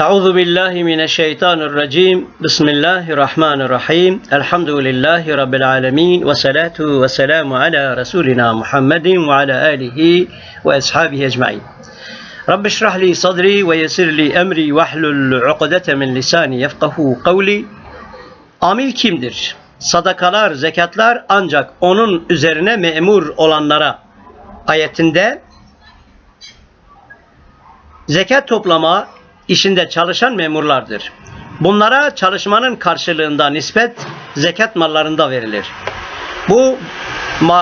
Euzu billahi mineşşeytanirracim. Bismillahirrahmanirrahim. Elhamdülillahi rabbil alamin ve salatu ve selamu ala resulina Muhammedin ve ala alihi ve ashabihi ecmaîn. Rabbi şrah li sadri ve yessir li emri ve hlul ukdete min lisani yefkahu kavli. Amil kimdir? Sadakalar, zekatlar ancak onun üzerine memur olanlara ayetinde zekat toplama işinde çalışan memurlardır. Bunlara çalışmanın karşılığında nispet zekat mallarında verilir. Bu e,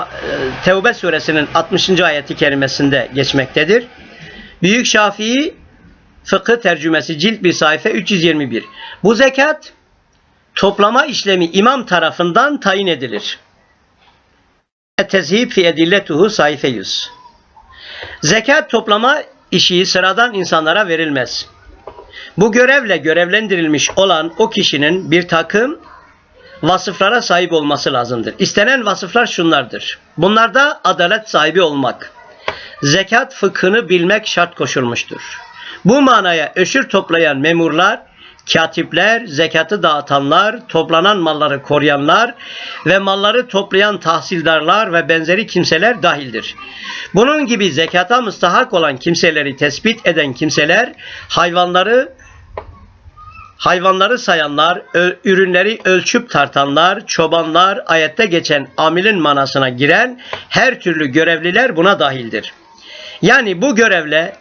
Tevbe suresinin 60. ayeti kerimesinde geçmektedir. Büyük Şafii Fıkıh tercümesi cilt bir sayfa 321. Bu zekat toplama işlemi imam tarafından tayin edilir. Tezhib fi edilletuhu sayfa 100. Zekat toplama işi sıradan insanlara verilmez. Bu görevle görevlendirilmiş olan o kişinin bir takım vasıflara sahip olması lazımdır. İstenen vasıflar şunlardır. Bunlarda adalet sahibi olmak, zekat fıkhını bilmek şart koşulmuştur. Bu manaya öşür toplayan memurlar, katipler, zekatı dağıtanlar, toplanan malları koruyanlar ve malları toplayan tahsildarlar ve benzeri kimseler dahildir. Bunun gibi zekata müstahak olan kimseleri tespit eden kimseler hayvanları hayvanları sayanlar, ürünleri ölçüp tartanlar, çobanlar, ayette geçen amilin manasına giren her türlü görevliler buna dahildir. Yani bu görevle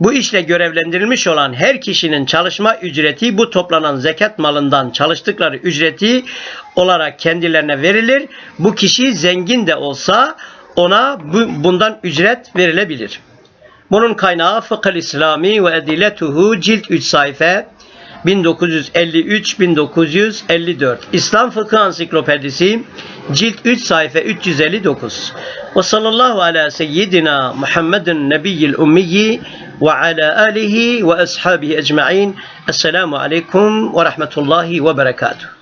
bu işle görevlendirilmiş olan her kişinin çalışma ücreti bu toplanan zekat malından çalıştıkları ücreti olarak kendilerine verilir. Bu kişi zengin de olsa ona bu, bundan ücret verilebilir. Bunun kaynağı Fıkıh İslami ve Ediletuhu cilt 3 sayfa 1953-1954 İslam Fıkıh Ansiklopedisi cilt 3 sayfa 359 ve sallallahu ala seyyidina Muhammedin nebiyyil ummiyi ve ala alihi ve ashabihi ecma'in. Esselamu aleyküm ve rahmetullahi ve berekatuhu